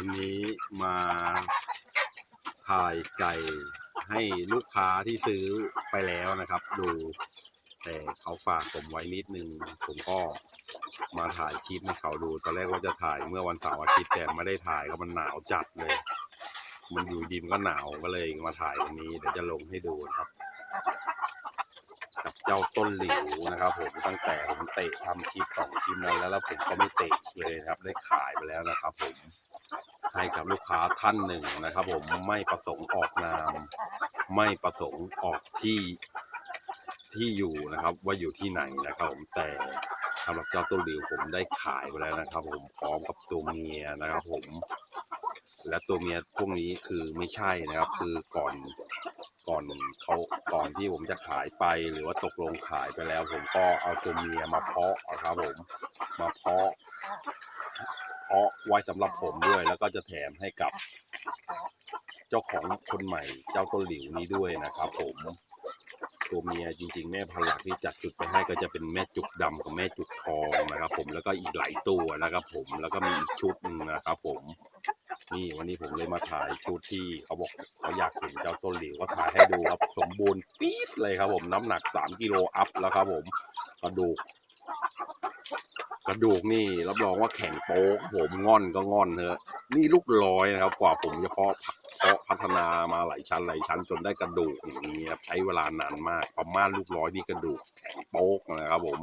วันนี้มาถ่ายไก่ให้ลูกค้าที่ซื้อไปแล้วนะครับ ดูแต่เขาฝากผมไว้นิดนึง ผมก็มาถ่ายคลิปให้เขาดู ตอนแรกว่าจะถ่ายเมื่อวันเสาร์อาทิตย์แต่ไม่ได้ถ่ายก็มันหนาวจัดเลย มันอยู่ดิมก็หนาวก็เลยมาถ่ายวันนี้เดี๋ยวจะลงให้ดูนะครับ กับเจ้าต้นหลิวนะครับ ผมตั้งแต่ผมเตะทำคลิปสองคลิปนั้นแล้วแล้วผมก็ไม่เตะเลยนะครับ ได้ขายไปแล้วนะครับ ผม ให้กับลูกค้าท่านหนึ่งนะครับ ผมไม่ประสงค์ออกนาม ไม่ประสงค์ออกที่ที่อยู่นะครับ ว่าอยู่ที่ไหนนะครับผมแต่สำหรับเจ้าต้นหลิวผมได้ขายไปแล้วนะครับ ผมพร้อมกับตัวเมียนะครับ ผม และตัวเมียพวกนี้คือไม่ใช่นะครับ คือก่อนก่อนเขาก่อนที่ผมจะขายไปหรือว่าตกลงขายไปแล้ว ผมก็เอาตัวเมียมาเพาะนะครับผมมาเพาะ เพาะไว้สำหรับผมด้วย แล้วก็จะแถมให้กับเจ้าของคนใหม่ เจ้าต้นหลิวนี้ด้วยนะครับผมตัวเมียจริง ๆ แม่พันธุ์หลักที่จัดจุดไปให้ก็จะเป็นแม่จุกดำกับแม่จุกทองนะครับ ผมแล้วก็อีกหลายตัวนะครับ ผมแล้วก็มีอีกชุดหนึ่งนะครับ ผมนี่วันนี้ผมเลยมาถ่ายชุดที่เขาบอกเขาอยากเห็นเจ้าต้นหลิวก็ถ่ายให้ดูครับสมบูรณ์ปี๊ดเลยครับ ผมน้ำหนักสามกิโลอัพแล้วครับ ผมกระดูก กระดูกนี่รับรองว่าแข็งโป๊กผมงอนก็งอนเถอะนี่ลูกร้อยนะครับ กว่าผมจะเพาะเพาะพัฒนามาหลายชั้นหลายชั้นจนได้กระดูกอย่างนี้ครับใช้เวลานานมากประมาณลูกร้อยนี่กระดูกแข็งโป๊กนะครับ ผม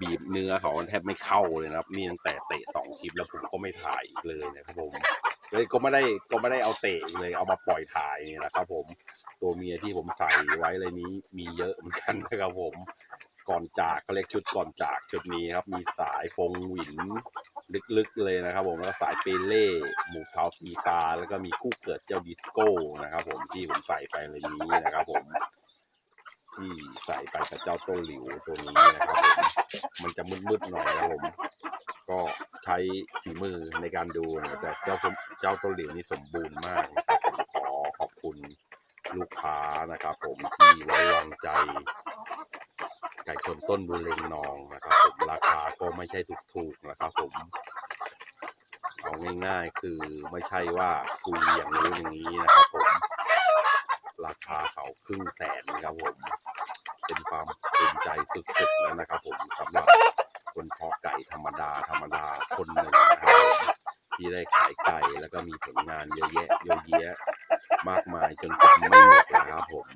บีบเนื้อเขาแทบไม่เข้าเลยนะครับนี่ตั้งแต่เตะสองคลิปแล้วผมก็ไม่ถ่ายอีกเลยนะครับผมเลยก็ไม่ได้ก็ไม่ได้เอาเตะเลยเอามาปล่อยถ่ายนี่นะครับ ผมตัวเมียที่ผมใส่ไว้เลยนี้มีเยอะเหมือนกันนะครับผม ก่อนจากเขาเรียกชุดก่อนจากชุดนี้ครับ มีสายฟงหวินลึกๆเลยนะครับ ผมแล้วก็สายเปเล่หมูเทาสีตา แล้วก็มีคู่เกิดเจ้าดิสโก้นะครับ ผมที่ผมใส่ไปเลยนี้นะครับ ผม ที่ใส่ไปกับเจ้าต้นหลิวตัวนี้นะครับผมมันจะมืดๆหน่อยนะครับผมก็ใช้ฝีมือในการดูนะแต่เจ้าเจ้าต้นหลิวนี่สมบูรณ์มากนะครับขอขอบคุณลูกค้านะครับ ผมที่ไว้วางใจ ไก่ชนต้นบุเลงนองนะครับผมราคาก็ไม่ใช่ถูกๆนะครับผมเอาง่ายๆคือไม่ใช่ว่าคุยอย่างนู้นอย่างนี้นะครับผมราคาเขาครึ่งแสนนะครับผม เป็นความภูมิใจสุดๆแล้วนะครับผมสำหรับคนเพาะไก่ธรรมดาธรรมดาคนหนึ่งนะครับที่ได้ขายไก่แล้วก็มีผลงานเยอะแยะเยอะแยะมากมายจนจำไม่หมดนะครับผม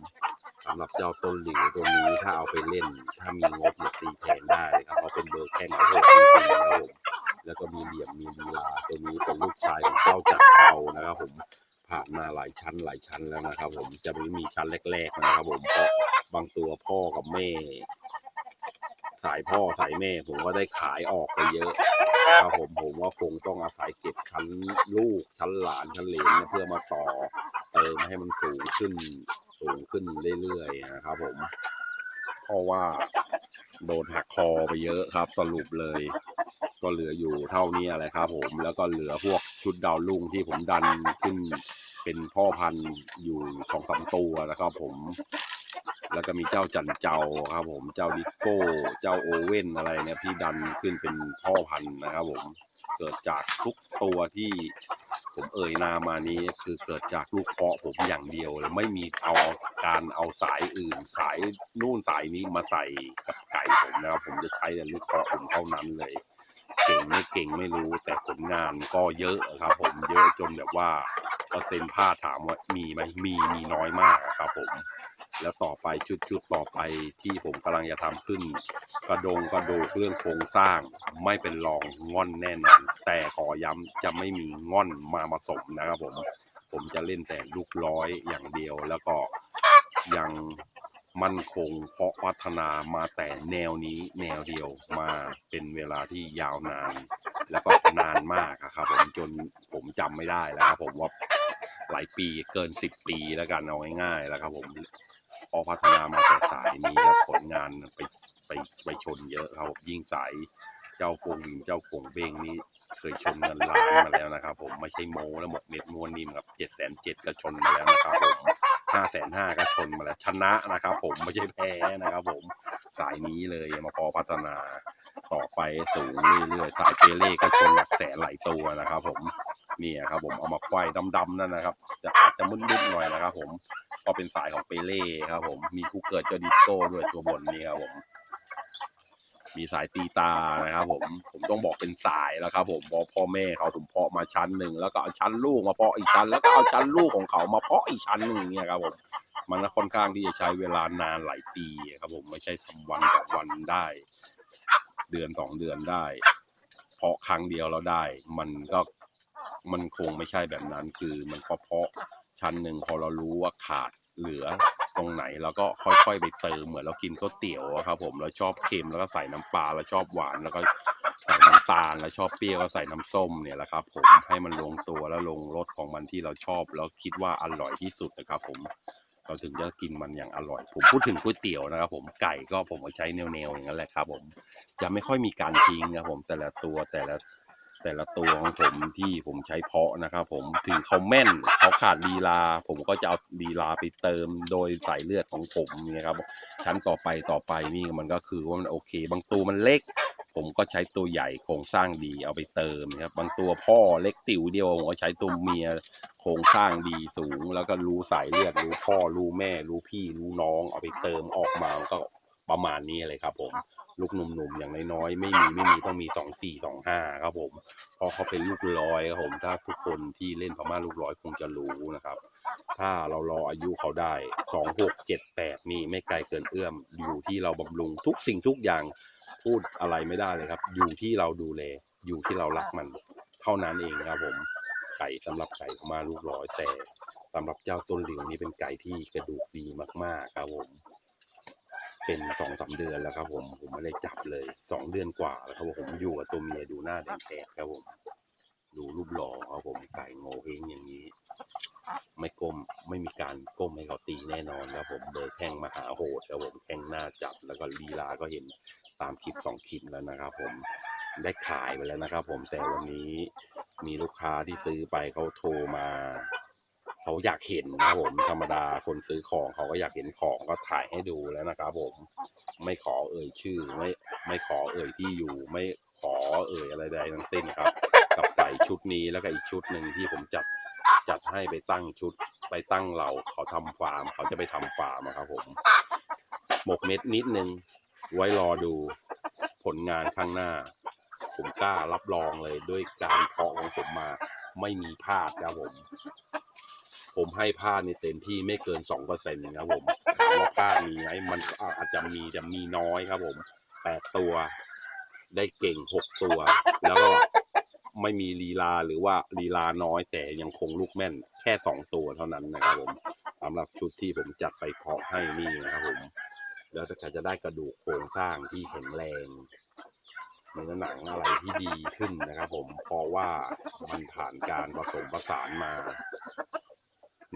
ำหรับเจ้าต้นหลิวตัวนี้ถ้าเอาไปเล่น ถ้ามีงบเนี่ยตีแพงได้ครับเพราะเป็นเบอร์แข้งโหดจริงๆนะครับผมแล้วก็มีเหลี่ยมมีลีลาตัวนี้เป็นลูกชายของเจ้าจักรเปานะครับผมผ่านมาหลายชั้นหลายชั้นแล้วนะครับ ผมจะไม่มีชั้นแรก ๆ นะครับ ผมเพราะบางตัวพ่อกับแม่ สายพ่อสายแม่ ผมก็ได้ขายออกไปเยอะครับผมผมว่าคงต้องอาศัยเก็บชั้นลูกชั้นหลานชั้นเหลี่ยเพื่อมาต่อเติมให้มันสูงขึ้น สูงขึ้นเรื่อยๆนะครับผมเพราะว่าโดนหักคอไปเยอะครับ สรุปเลย ก็เหลืออยู่เท่านี้แหละครับ ผมแล้วก็เหลือพวกชุดดาวรุ่งที่ผมดันขึ้นเป็นพ่อพันธุ์อยู่สองสามตัวนะครับ ผม แล้วก็มีเจ้าจันเจ้าครับ ผมเจ้าดิโก้ เจ้าโอเว่นอะไรเนี่ยที่ดันขึ้นเป็นพ่อพันธุ์นะครับ ผมเกิดจากทุกตัวที่ ผมเอ่ยนามมานี้คือเกิดจากลูกเพาะผมอย่างเดียวเลยไม่มีเอาการเอาสายอื่น สายนู่นสายนี้มาใส่กับไก่ผมนะครับผมจะใช้แต่ลูกเพาะผมเท่านั้นเลย เก่งไม่เก่งไม่รู้แต่ผลงานก็เยอะครับ ผมเยอะจนแบบว่าเปอร์เซ็นต์พลาดถามว่ามีไหมมีมีน้อยมากครับผม แล้วต่อไปชุดชุดต่อไปที่ผมกำลังจะทำขึ้น กระดงกระดูกเรื่องโครงสร้างไม่เป็นรองง่อนแน่นอนแต่ขอย้ำจะไม่มีง่อนมาผสมนะครับผมผมจะเล่นแต่ลูกร้อยอย่างเดียวแล้วก็ยังมั่นคงเพราะพัฒนามาแต่แนวนี้แนวเดียวมาเป็นเวลาที่ยาวนาน แล้วก็นานมากครับผมจนผมจำไม่ได้แล้วครับผมว่าหลายปีเกินสิบปีแล้วกันเอาง่ายๆแล้วครับผม พอพัฒนามาแต่สายนี้ครับผลงานไปไปไปชนเยอะครับยิ่งสายเจ้าฟงวิงเจ้าฟงเบงนี่เคยชนเงินล้านมาแล้วนะครับ ผมไม่ใช่โมแล้วหมดเม็ดมวนนิ่มกับเจ็ดแสนเจ็ดก็ชนมาแล้วนะครับผม ห้าแสนห้าก็ชนมาแล้วชนะนะครับ ผมไม่ใช่แพ้นะครับ ผมสายนี้เลยมาพอพัฒนาต่อไปสูงเรื่อยๆสายเปเล่ก็ชนหลักแสนหลายตัวนะครับ ผมเนี่ยครับ ผมเอามาควายดำๆนั่นนะครับ จะอาจจะมึนๆหน่อยนะครับ ผมก็เป็นสายของเปเล่ครับ ผมมีคู่เกิดเจอดิสโก้ด้วยตัวบนนี้ครับผม มีสายตีตานะครับผมผมต้องบอกเป็นสายแล้วครับผมเพราะพ่อแม่เขาผมเพาะมาชั้นหนึ่งแล้วก็เอาชั้นลูกมาเพาะอีกชั้น แล้วก็เอาชั้นลูกของเขามาเพาะอีกชั้นหนึ่งอย่างเงี้ยครับผมมันค่อนข้างที่จะใช้เวลานานหลายปีครับผมไม่ใช่ทำวันกับวันได้ เดือนสองเดือนได้ เพาะครั้งเดียวแล้วได้ มันก็มันคงไม่ใช่แบบนั้น คือมันก็เพาะชั้นหนึ่งพอเรารู้ว่าขาดเหลือ ตรงไหนเราก็ค่อยๆไปเติมเหมือนเรากินข้าวเตี๋ยวอะครับผมเราชอบเค็มแล้วก็ใส่น้ำปลาแล้วชอบหวานแล้วก็ใส่น้ำตาลแล้วชอบเปรี้ยวก็ใส่น้ำส้มเนี่ยแหละครับ ผมให้มันลงตัวแล้วลงรสของมันที่เราชอบแล้วคิดว่าอร่อยที่สุดนะครับ ผมเราถึงจะกินมันอย่างอร่อย ผมพูดถึงก๋วยเตี๋ยวนะครับ ผมไก่ก็ผมใช้แนวๆอย่างนั้นแหละครับ ผมจะไม่ค่อยมีการทิ้งนะครับผมแต่ละตัวแต่ละ แต่ละตัวของผมที่ผมใช้เพาะนะครับผมถึงเขาแม่นเขาขาดลีลา ผมก็จะเอาลีลาไปเติมโดยสายเลือดของผมนี่ครับชั้นต่อไปต่อไปนี่มันก็คือว่ามันโอเค บางตัวมันเล็ก ผมก็ใช้ตัวใหญ่โครงสร้างดีเอาไปเติมนะครับบางตัวพ่อเล็กติ๋วเดียวผมก็ใช้ตัวเมียโครงสร้างดีสูง แล้วก็รู้สายเลือดรู้พ่อรู้แม่รู้พี่รู้น้องเอาไปเติมออกมาก็ประมาณนี้เลยครับผม ลูกหนุ่มๆอย่างน้อยๆไม่มีไม่มีต้องมีสองสี่สองห้าครับผมเพราะเขาเป็นลูกร้อยครับผมถ้าทุกคนที่เล่นพม่าลูกร้อยคงจะรู้นะครับ ถ้าเรารออายุเขาได้สองหกเจ็ดแปดนี่ไม่ไกลเกินเอื้อม อยู่ที่เราบำรุงทุกสิ่งทุกอย่างพูดอะไรไม่ได้เลยครับ อยู่ที่เราดูแลอยู่ที่เรารักมันเท่านั้นเองครับผมไก่สำหรับไก่พม่าลูกร้อยแต่สำหรับเจ้าต้นเหลียวนี่เป็นไก่ที่กระดูกดีมากๆครับผม เป็นสองสามเดือนแล้วครับผมผมไม่ได้จับเลยสองเดือนกว่าแล้วครับผมอยู่กับตัวเมียดูหน้าแดงแตกครับผม ดูรูปหล่อครับผมไก่โง่เฮงอย่างนี้ ไม่ก้มไม่มีการก้มให้เขาตีแน่นอนครับผมเบอร์แข้งมหาโหดครับผมแข้งหน้าจับแล้วก็ลีลาก็เห็นตามคลิปสองคลิปแล้วนะครับ ผมได้ขายไปแล้วนะครับ ผมแต่วันนี้มีลูกค้าที่ซื้อไปเขาโทรมา เขาอยากเห็นนะครับผมธรรมดาคนซื้อของเขาก็อยากเห็นของก็ถ่ายให้ดูแล้วนะครับผมไม่ขอเอ่ยชื่อไม่ไม่ขอเอ่ยที่อยู่ ไม่ขอเอ่ยอะไรใดทั้งสิ้นครับ กับไก่ชุดนี้แล้วก็อีกชุดหนึ่งที่ผมจัดจัดให้ไปตั้งชุดไปตั้งเราเขาทำฟาร์ม เขาจะไปทำฟาร์มครับผมหมกเม็ดนิดนึง ไว้รอดูผลงานข้างหน้า ผมกล้ารับรองเลยด้วยการเพาะของผมมา ไม่มีพลาดครับผม ผมให้พลาในเต็มที่ไม่เกินสองเปอร์เซ็นต์ครับผมว่าพลามีไหมมันอาจจะมีแต่มีน้อยครับผมแปดตัว ได้เก่งหกตัว แล้วก็ไม่มีลีลาหรือว่าลีลาน้อยแต่ยังคงลูกแม่น แค่สองตัวเท่านั้นนะครับผมสำหรับชุดที่ผมจัดไปเพาะให้นี่นะครับผม แล้วถ้าใจะได้กระดูกโครงสร้างที่แข็งแรงเนื้อหนังอะไรที่ดีขึ้นนะครับผมเพราะว่ามันผ่านการผสมผสานมา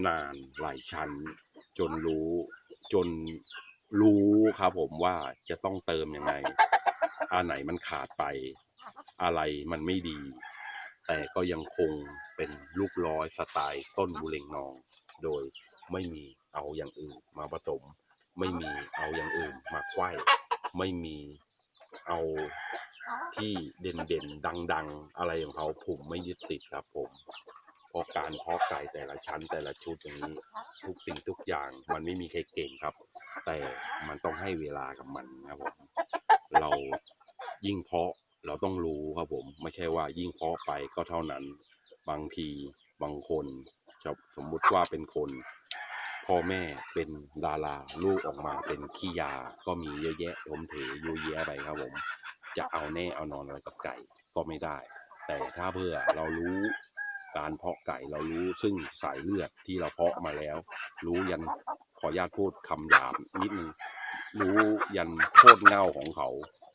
นานหลายชั้น จนรู้ จนรู้ครับผมว่าจะต้องเติมยังไงอันไหนมันขาดไป อะไรมันไม่ดี แต่ก็ยังคงเป็นลูกร้อยสไตล์ต้นบุเรงนอง โดยไม่มีเอาอย่างอื่นมาผสม ไม่มีเอาอย่างอื่นมาไขว้ ไม่มีเอาที่เด่นเด่นดังดัง ๆ อะไรของเขาผมไม่ยึดติดครับผม เพราะการเพาะไก่แต่ละชั้นแต่ละชุดอย่างนี้ทุกสิ่งทุกอย่างมันไม่มีใครเก่งครับ แต่มันต้องให้เวลากับมันนะครับผมเรายิ่งเพาะเราต้องรู้ครับผม ไม่ใช่ว่ายิ่งเพาะไปก็เท่านั้น บางทีบางคนจะสมมุติว่าเป็นคนพ่อแม่เป็นดาราลูกออกมาเป็นขี้ยา ก็มีเยอะแยะผมเถยูเยะไปครับผม จะเอาแน่เอานอนอะไรกับไก่ก็ไม่ได้ แต่ถ้าเพื่อเรารู้ การเพาะไก่เรารู้ซึ่งสายเลือดที่เราเพาะมาแล้ว รู้ยันขออนุญาตพูดคำหยาบนิดนึงรู้ยันโคตรเง่าของเขา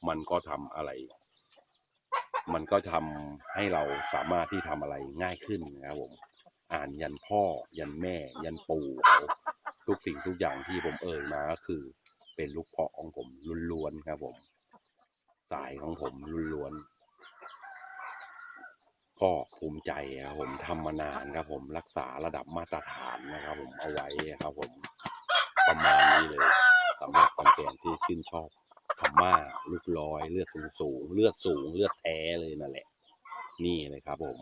มันก็ทำอะไร มันก็ทำให้เราสามารถที่ทำอะไรง่ายขึ้นนะครับผมอ่านยันพ่อ ยันแม่ ยันปู่เขาทุกสิ่งทุกอย่างที่ผมเอ่ยมาก็คือ เป็นลูกเพาะของผมล้วนๆครับผม สายของผมล้วน ก็ภูมิใจครับผมทำมานานครับผมรักษาระดับมาตรฐานนะครับผมเอาไว้ครับผมประมาณนี้เลยสำหรับแฟนๆที่ชื่นชอบพม่าลูกลอย เลือดสูงสูง เลือดสูง เลือดแท้เลยนั่นแหละ นี่เลยครับผม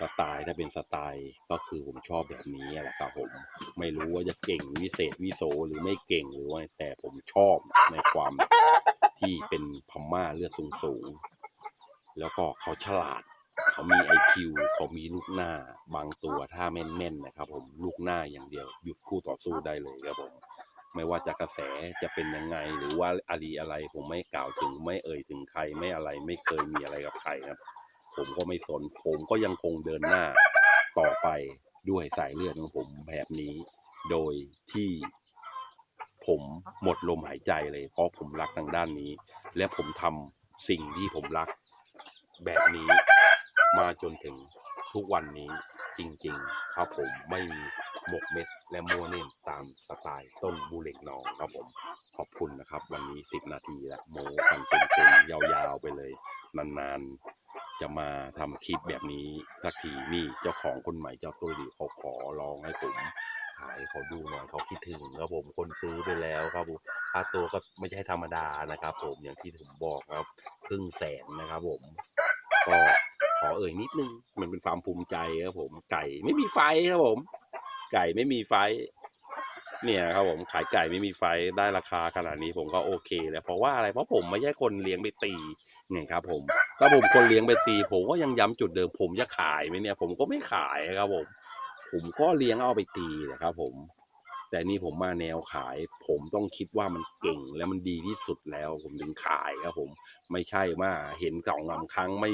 สไตล์ถ้าเป็นสไตล์ก็คือผมชอบแบบนี้แหละครับผมไม่รู้ว่าจะเก่งวิเศษวิโสหรือไม่เก่งหรือว่าแต่ผมชอบในความที่เป็นพม่าเลือดสูงสูง แล้วก็เขาฉลาด เขามี IQ เขามีลูกหน้าบางตัวถ้าแม่นๆนะครับ ผมลูกหน้าอย่างเดียวหยุดคู่ต่อสู้ได้เลยครับผมไม่ว่าจะกระแสจะเป็นยังไง หรือว่าอะไรอะไร ผมไม่กล่าวถึงไม่เอ่ยถึงใครไม่อะไรไม่เคยมีอะไรกับใครครับ ผมก็ไม่สน ผมก็ยังคงเดินหน้าต่อไปด้วยสายเลือดของผมแบบนี้ โดยที่ผมหมดลมหายใจเลย เพราะผมรักทางด้านนี้ และผมทำสิ่งที่ผมรักแบบนี้ มาจนถึงทุกวันนี้จริง ๆ ครับผมไม่มีหมกเม็ดและมัวเน่มตามสไตล์ต้นบูเล็กนองครับผมขอบคุณนะครับ วันนี้ 10 นาทีละโมกันเป็นๆยาวๆไปเลย นานๆ จะมาทำคลิปแบบนี้สักทีนี่เจ้าของคนใหม่เจ้าตัวดีเขาขอร้องให้ผมขายเขาดูหน่อยเขาคิดถึงครับผมคนซื้อไปแล้วครับผมค่าตัวก็ไม่ใช่ธรรมดานะครับ ผมอย่างที่ผมบอกครับ ครึ่งแสนนะครับผมก็ อเอ่ยนิดนึง มันเป็นความภูมิใจครับผม ไก่ไม่มีไฟครับผม ไก่ไม่มีไฟ เนี่ยครับผมขายไก่ไม่มีไฟได้ราคาขนาดนี้ผมก็โอเค แล้วเพราะว่าอะไรเพราะผมไม่ใช่คนเลี้ยงไปตีไงครับ ผมถ้าผมคนเลี้ยงไปตี ผมก็ยังย้ำจุดเดิม ผมจะขายไหมเนี่ย ผมก็ไม่ขายครับผม ผมก็เลี้ยงเอาไปตีนะครับ ผมแต่นี่ผมมาแนวขาย ผมต้องคิดว่ามันเก่งและมันดีที่สุดแล้ว ผมถึงขายครับผม ไม่ใช่ว่าเห็นสองสาครั้งไม่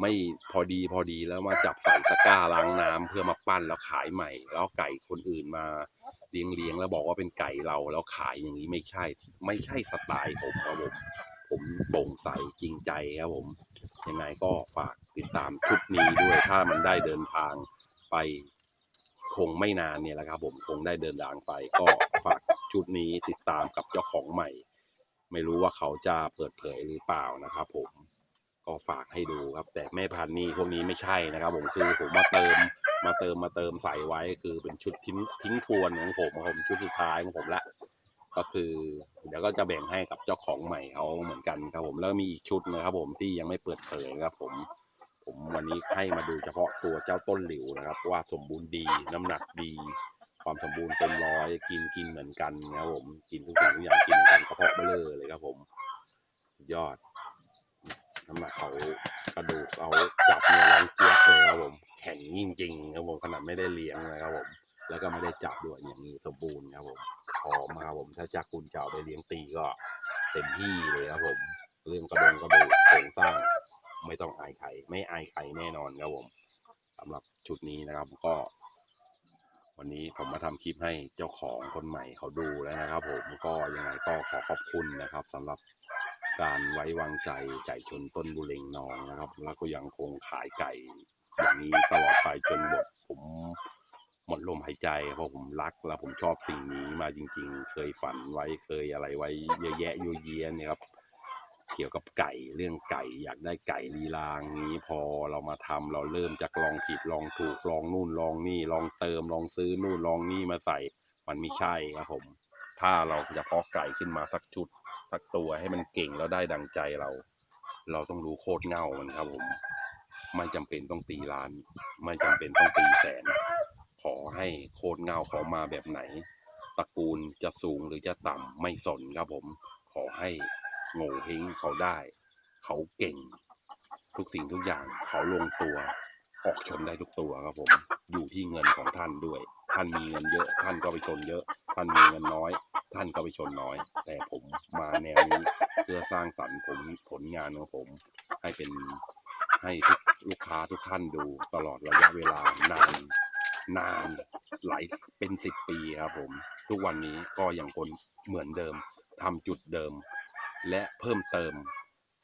ไม่พอดีพอดีแล้วมาจับใส่ตะกร้าล้างน้ำเพื่อมาปั้นแล้วขายใหม่ แล้วไก่คนอื่นมาเลี้ยงเลี้ยงแล้วบอกว่าเป็นไก่เราแล้วขายอย่างนี้ไม่ใช่ ไม่ใช่สไตล์ผมครับผมผมโปร่งใสจริงใจครับผมยังไงก็ฝากติดตามชุดนี้ด้วยถ้ามันได้เดินทางไปคงไม่นานเนี่ยแหละครับผมคงได้เดินทางไป ก็ฝากชุดนี้ติดตามกับเจ้าของใหม่ ไม่รู้ว่าเขาจะเปิดเผยหรือเปล่านะครับผม ก็ฝากให้ดูครับ แต่แม่พันธุ์นี่พวกนี้ไม่ใช่นะครับผมคือผมมาเติมมาเติมมาเติมใส่ไว้คือเป็นชุดทิ้งทิ้งทวนของผมครับผมชุดสุดท้ายของผมละก็คือเดี๋ยวก็จะแบ่งให้กับเจ้าของใหม่เขาเหมือนกันครับผมแล้วมีอีกชุดนะครับ ผมที่ยังไม่เปิดเผยครับ ผม ผมวันนี้ให้มาดูเฉพาะตัวเจ้าต้นหลิวนะครับ ว่าสมบูรณ์ดีน้ำหนักดี ความสมบูรณ์เต็มร้อยกินกินเหมือนกันนะครับผมกินทุกสิ่งทุกอย่างกินเหมือนกันกระเพาะเบลอเลยครับ ผม สุดยอด น้ำหนักเขากระดูกเขาจับเนี่ยร้องเจี๊ยบเลยครับผมแข็งจริงๆครับผมขนาดไม่ได้เลี้ยงนะครับผมแล้วก็ไม่ได้จับด้วยอย่างนี้สมบูรณ์ครับผมพร้อมครับผมถ้าจากคุณเจะเอาไปเลี้ยงตีก็เต็มที่เลยครับผม เรื่องกระดงกระดูกโครงสร้างไม่ต้องอายใครไม่อายใครแน่นอนครับผมสำหรับชุดนี้นะครับก็ วันนี้ผมมาทำคลิปให้เจ้าของคนใหม่เขาดูแล้วนะครับ ผมก็ยังไงก็ขอขอบคุณนะครับสำหรับ การไว้วางใจไก่ชนต้นบุเรงนองนะครับ แล้วก็ยังคงขายไก่อย่างนี้ตลอดไปจนหมดผมหมดลมหายใจเพราะผมรักและผมชอบสิ่งนี้มาจริง ๆ เคยฝันไว้เคยอะไรไว้เยอะแยะเยอะเยียนี่ครับเกี่ยวกับไก่เรื่องไก่อยากได้ไก่ลีลางนี้พอเรามาทำเราเริ่มจากลองผิดลองถูกลองนู่นลองนี่ลองเติมลองซื้อนู่นลองนี่มาใส่ มันไม่ใช่ครับผม ถ้าเราจะเพาะไก่ขึ้นมาสักชุด สักตัวให้มันเก่งแล้วได้ดังใจเรา เราต้องรู้โคตรเง่ามันครับผม ไม่จำเป็นต้องตีล้าน ไม่จำเป็นต้องตีแสน ขอให้โคตรเง่าขอมาแบบไหนตระกูลจะสูงหรือจะต่ำไม่สนครับผม ขอให้โง่เฮงเขาได้ เขาเก่ง ทุกสิ่งทุกอย่างเขาลงตัว ออกชนได้ทุกตัวครับผม อยู่ที่เงินของท่านด้วย ท่านมีเงินเยอะ ท่านก็ไปชนเยอะ ท่านมีเงินน้อย ท่านก็ไปชนน้อย แต่ผมมาแนวนี้เพื่อสร้างสรรค์ผมผลงานของผม ให้เป็นให้ทุกลูกค้าทุกท่านดูตลอดระยะเวลานานนานหลายเป็นสิบปีครับผม ทุกวันนี้ก็ยังคนเหมือนเดิมทำจุดเดิม และเพิ่มเติม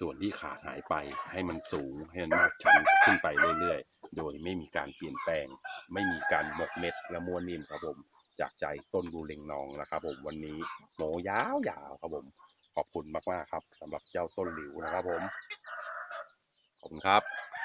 ส่วนที่ขาดหายไปให้มันสูงให้มันมากชั้นขึ้นไปเรื่อยๆ โดยไม่มีการเปลี่ยนแปลง ไม่มีการหมกเม็ดและมัวนิ่มครับผม จากใจต้นบูเลงนองนะครับผมวันนี้โมยาวยาวครับผม ขอบคุณมากๆครับสำหรับเจ้าต้นหลิวนะครับผม ขอบคุณครับ